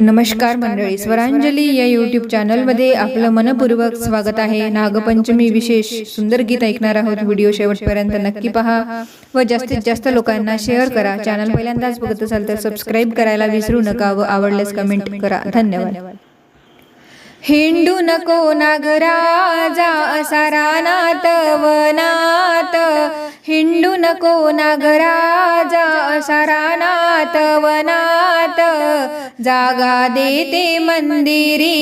नमस्कार मंडळी स्वरांजली या यूट्यूब चॅनलमध्ये आपलं मनपूर्वक स्वागत आहे. नागपंचमी विशेष सुंदर गीत ऐकणार आहोत. व्हिडिओ शेवटपर्यंत नक्की पहा व जास्तीत जास्त लोकांना शेअर करा. चॅनल पहिल्यांदाच बघत असाल तर सबस्क्राईब करायला विसरू नका व आवडल्यास कमेंट करा. धन्यवाद. हिंडू नको नागराजा असा रानात वनात हिंडू नको नागराजा शरानात वनात. जागा देते मंदिरी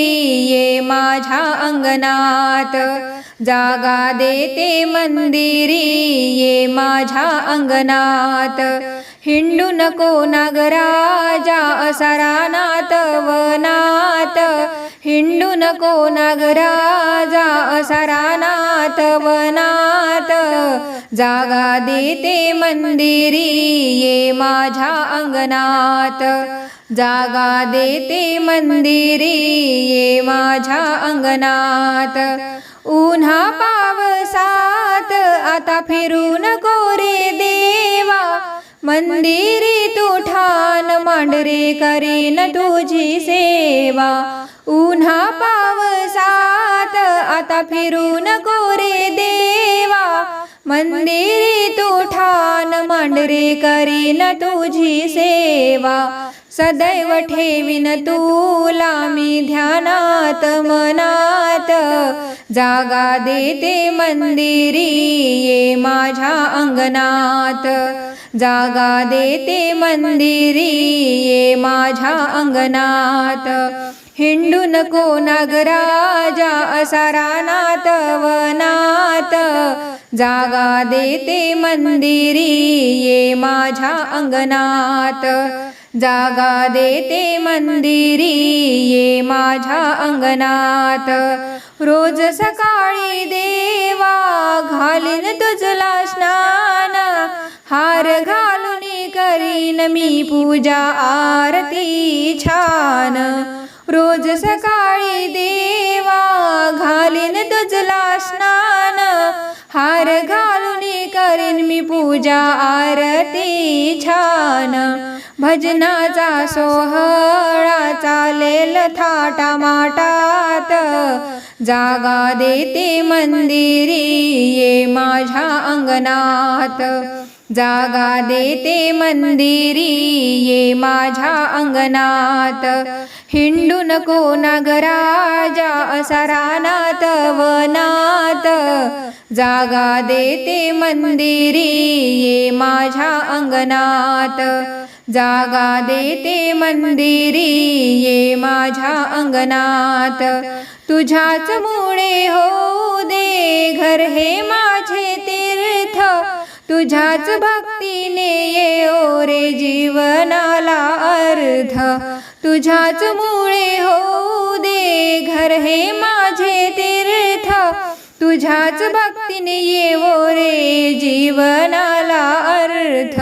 ये माझ्या अंगणात. जागा देते मंदिरी ये माझ्या अंगणात. हिंडू नको नागराजा असरानात वनात. हिंडू नको नागराजा असरानात वनात. जागा देते मंदिरी ये माझ्या अंगणात. जागा देते मंदिरी ये माझ्या अंगणात. उन्हा पावसात आता फिरून कोरे देवा. मंदिरी तू ठाण मांडरे करीन तुझी सेवा. उन्हा पावसात आता फिरून कोरे देवा. मंदिरी तू ठाण मांडरे करीन तुझी सेवा. सदैव ठेवीन तुला मी ध्यानात मनात. जागा देते मंदिरी ये माझ्या अंगणात. जागा देते मंदिरी ये माझ्या अंगणात. हिंडू नको नागराजा असा रानात वनात. जागा देते मंदिरी ये माझ्या अंगणात. जागा देते मंदिरी ये माझ्या अंगणात. रोज सकाळी देवा घालीन तुझला स्नान. हार घालून करीन मी पूजा आरती छान. रोज सकाळी देवा घालीन तुझला स्नान. हार घालून करीन मी पूजा आरती छान. भजनाचा सोहळा चालेल थाटा माटात जागा देते मंदिरी ये माझ्या अंगणात. जागा देते मंदिरी ये माझ्या अंगणात. हिंडू नको नागराजा असा रानात वनात. जागा देते मंदिरी ये माझ्या अंगणात. जागा देते मंदिरी ये माझ्या अंगणात. तुझ्याच मुळे हो दे घर हे माझे तीर्थ. तुझ्याच भक्तीने ये ओ रे जीवनाला अर्थ तुझ्याच मुळे हो दे घर हे माझे तीर्थ. तुझ्याच भक्तीने ये ओ रे जीवनाला अर्थ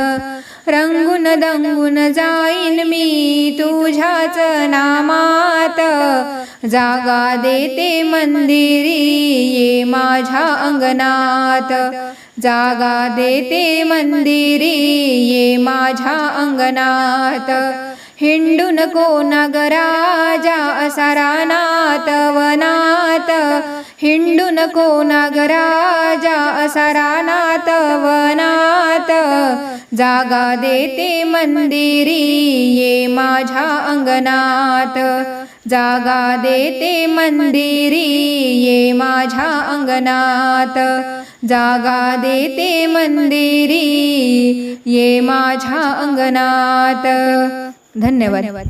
रंगून दंगून जाईन मी तुझ्याच नामात. जागा देते मंदिरी ये माझ्या अंगणात. जागा देते मंदिरी ये माझ्या अंगणात. हिंडून नको नागराजा असा रानात वनात. हिंडू नको नागराजा असा रानात वनात जागा देते मंदिरी ये माझ्या अंगणात. जागा देते मंदिरी ये माझ्या अंगणात. जागा देते मंदिरी ये माझ्या अंगणात. धन्यवाद.